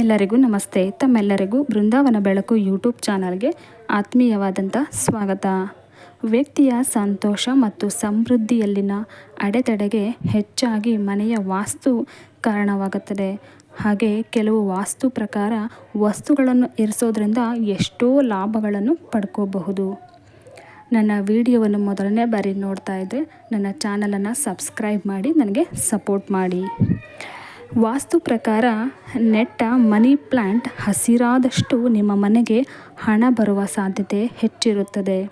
ಎಲ್ಲರಿಗೂ ನಮಸ್ತೆ. ತಮ್ಮೆಲ್ಲರಿಗೂ ಬೃಂದಾವನ ಬೆಳಕು ಯೂಟ್ಯೂಬ್ ಚಾನಲ್ಗೆ ಆತ್ಮೀಯವಾದಂಥ ಸ್ವಾಗತ. ವ್ಯಕ್ತಿಯ ಸಂತೋಷ ಮತ್ತು ಸಮೃದ್ಧಿಯಲ್ಲಿನ ಅಡೆತಡೆಗೆ ಹೆಚ್ಚಾಗಿ ಮನೆಯ ವಾಸ್ತು ಕಾರಣವಾಗುತ್ತದೆ. ಹಾಗೆ ಕೆಲವು ವಾಸ್ತು ಪ್ರಕಾರ ವಸ್ತುಗಳನ್ನು ಇರಿಸೋದ್ರಿಂದ ಎಷ್ಟೋ ಲಾಭಗಳನ್ನು ಪಡ್ಕೋಬಹುದು. ನನ್ನ ವಿಡಿಯೋವನ್ನು ಮೊದಲನೇ ಬಾರಿ ನೋಡ್ತಾ ಇದ್ದರೆ ನನ್ನ ಚಾನಲನ್ನು ಸಬ್ಸ್ಕ್ರೈಬ್ ಮಾಡಿ ನನಗೆ ಸಪೋರ್ಟ್ ಮಾಡಿ. ವಾಸ್ತು ಪ್ರಕಾರ ನೆಟ್ಟ ಮನಿ ಪ್ಲ್ಯಾಂಟ್ ಹಸಿರಾದಷ್ಟು ನಿಮ್ಮ ಮನೆಗೆ ಹಣ ಬರುವ ಸಾಧ್ಯತೆ ಹೆಚ್ಚಿರುತ್ತದೆ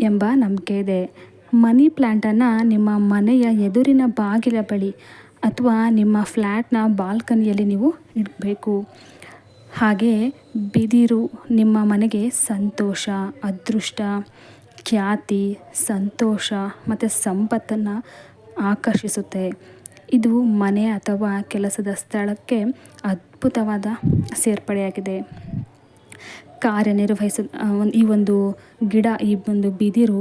ಎಂಬ ನಂಬಿಕೆ ಇದೆ. ಮನಿ ಪ್ಲ್ಯಾಂಟನ್ನು ನಿಮ್ಮ ಮನೆಯ ಎದುರಿನ ಬಾಗಿಲ ಬಳಿ ಅಥವಾ ನಿಮ್ಮ ಫ್ಲ್ಯಾಟ್ನ ಬಾಲ್ಕನಿಯಲ್ಲಿ ನೀವು ಇಡಬೇಕು. ಹಾಗೆ ಬಿದಿರು ನಿಮ್ಮ ಮನೆಗೆ ಸಂತೋಷ, ಅದೃಷ್ಟ, ಖ್ಯಾತಿ, ಸಂತೋಷ ಮತ್ತು ಸಂಪತ್ತನ್ನು ಆಕರ್ಷಿಸುತ್ತೆ. ಇದು ಮನೆ ಅಥವಾ ಕೆಲಸದ ಸ್ಥಳಕ್ಕೆ ಅದ್ಭುತವಾದ ಸೇರ್ಪಡೆಯಾಗಿದೆ. ಕಾರ್ಯನಿರ್ವಹಿಸ ಈ ಒಂದು ಗಿಡ, ಈ ಒಂದು ಬಿದಿರು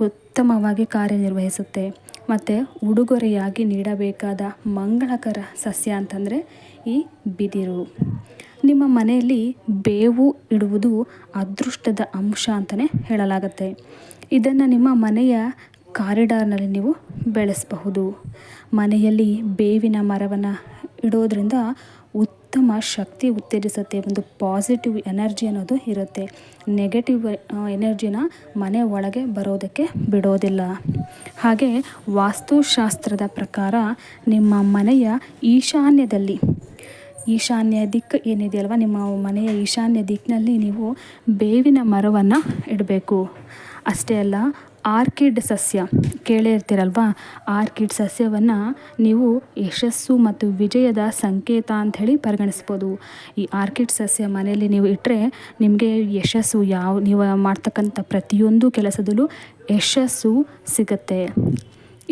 ಉತ್ತಮವಾಗಿ ಕಾರ್ಯನಿರ್ವಹಿಸುತ್ತೆ. ಮತ್ತು ಉಡುಗೊರೆಯಾಗಿ ನೀಡಬೇಕಾದ ಮಂಗಳಕರ ಸಸ್ಯ ಅಂತಂದರೆ ಈ ಬಿದಿರು. ನಿಮ್ಮ ಮನೆಯಲ್ಲಿ ಬೇವು ಇಡುವುದು ಅದೃಷ್ಟದ ಅಂಶ ಅಂತಲೇ ಹೇಳಲಾಗುತ್ತೆ. ಇದನ್ನು ನಿಮ್ಮ ಮನೆಯ ಕಾರಿಡಾರ್ನಲ್ಲಿ ನೀವು ಬೆಳೆಸಬಹುದು. ಮನೆಯಲ್ಲಿ ಬೇವಿನ ಮರವನ್ನು ಇಡೋದ್ರಿಂದ ಉತ್ತಮ ಶಕ್ತಿ ಉತ್ತೇಜಿಸುತ್ತೆ, ಒಂದು ಪಾಸಿಟಿವ್ ಎನರ್ಜಿ ಅನ್ನೋದು ಇರುತ್ತೆ. ನೆಗೆಟಿವ್ ಎನರ್ಜಿನ ಮನೆ ಒಳಗೆ ಬರೋದಕ್ಕೆ ಬಿಡೋದಿಲ್ಲ. ಹಾಗೆ ವಾಸ್ತುಶಾಸ್ತ್ರದ ಪ್ರಕಾರ ನಿಮ್ಮ ಮನೆಯ ಈಶಾನ್ಯದಲ್ಲಿ, ಈಶಾನ್ಯ ದಿಕ್ಕು ಏನಿದೆಯಲ್ವ, ನಿಮ್ಮ ಮನೆಯ ಈಶಾನ್ಯ ದಿಕ್ಕಿನಲ್ಲಿ ನೀವು ಬೇವಿನ ಮರವನ್ನು ಇಡಬೇಕು. ಅಷ್ಟೇ ಅಲ್ಲ ಆರ್ಕಿಡ್ ಸಸ್ಯ. ಕೇಳೇ ಇರ್ತೀರಲ್ವ ಆರ್ಕಿಡ್ ಸಸ್ಯವನ್ನು ನೀವು ಯಶಸ್ಸು ಮತ್ತು ವಿಜಯದ ಸಂಕೇತ ಅಂಥೇಳಿ ಪರಿಗಣಿಸ್ಬೋದು. ಈ ಆರ್ಕಿಡ್ ಸಸ್ಯ ಮನೆಯಲ್ಲಿ ನೀವು ಇಟ್ಟರೆ ನಿಮಗೆ ಯಶಸ್ಸು ಯಾವ, ನೀವು ಮಾಡ್ತಕ್ಕಂಥ ಪ್ರತಿಯೊಂದು ಕೆಲಸದಲ್ಲೂ ಯಶಸ್ಸು ಸಿಗುತ್ತೆ.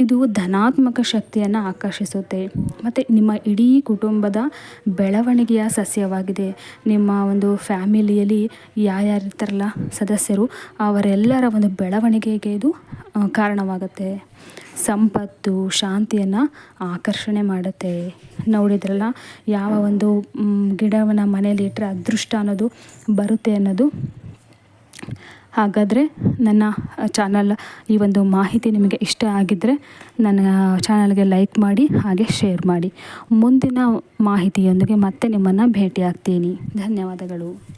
ಇದು ಧನಾತ್ಮಕ ಶಕ್ತಿಯನ್ನು ಆಕರ್ಷಿಸುತ್ತೆ. ಮತ್ತು ನಿಮ್ಮ ಇಡೀ ಕುಟುಂಬದ ಬೆಳವಣಿಗೆಯ ಸಸ್ಯವಾಗಿದೆ. ನಿಮ್ಮ ಒಂದು ಫ್ಯಾಮಿಲಿಯಲ್ಲಿ ಯಾರ್ಯಾರು ಇರ್ತಾರಲ್ಲ ಸದಸ್ಯರು, ಅವರೆಲ್ಲರ ಒಂದು ಬೆಳವಣಿಗೆಗೆ ಇದು ಕಾರಣವಾಗುತ್ತೆ. ಸಂಪತ್ತು, ಶಾಂತಿಯನ್ನು ಆಕರ್ಷಣೆ ಮಾಡುತ್ತೆ. ನೋಡಿದ್ರಲ್ಲ, ಯಾವ ಒಂದು ಗಿಡವನ್ನು ಮನೇಲಿ ಇಟ್ಟರೆ ಅದೃಷ್ಟ ಅನ್ನೋದು ಬರುತ್ತೆ ಅನ್ನೋದು ಹಾಗಾದರೆ ನನ್ನ ಚಾನಲ್ ಈ ಒಂದು ಮಾಹಿತಿ ನಿಮಗೆ ಇಷ್ಟ ಆಗಿದ್ದರೆ ನನ್ನ ಚಾನಲ್ಗೆ ಲೈಕ್ ಮಾಡಿ, ಹಾಗೆ ಶೇರ್ ಮಾಡಿ. ಮುಂದಿನ ಮಾಹಿತಿಯೊಂದಿಗೆ ಮತ್ತೆ ನಿಮ್ಮನ್ನು ಭೇಟಿಯಾಗ್ತೀನಿ. ಧನ್ಯವಾದಗಳು.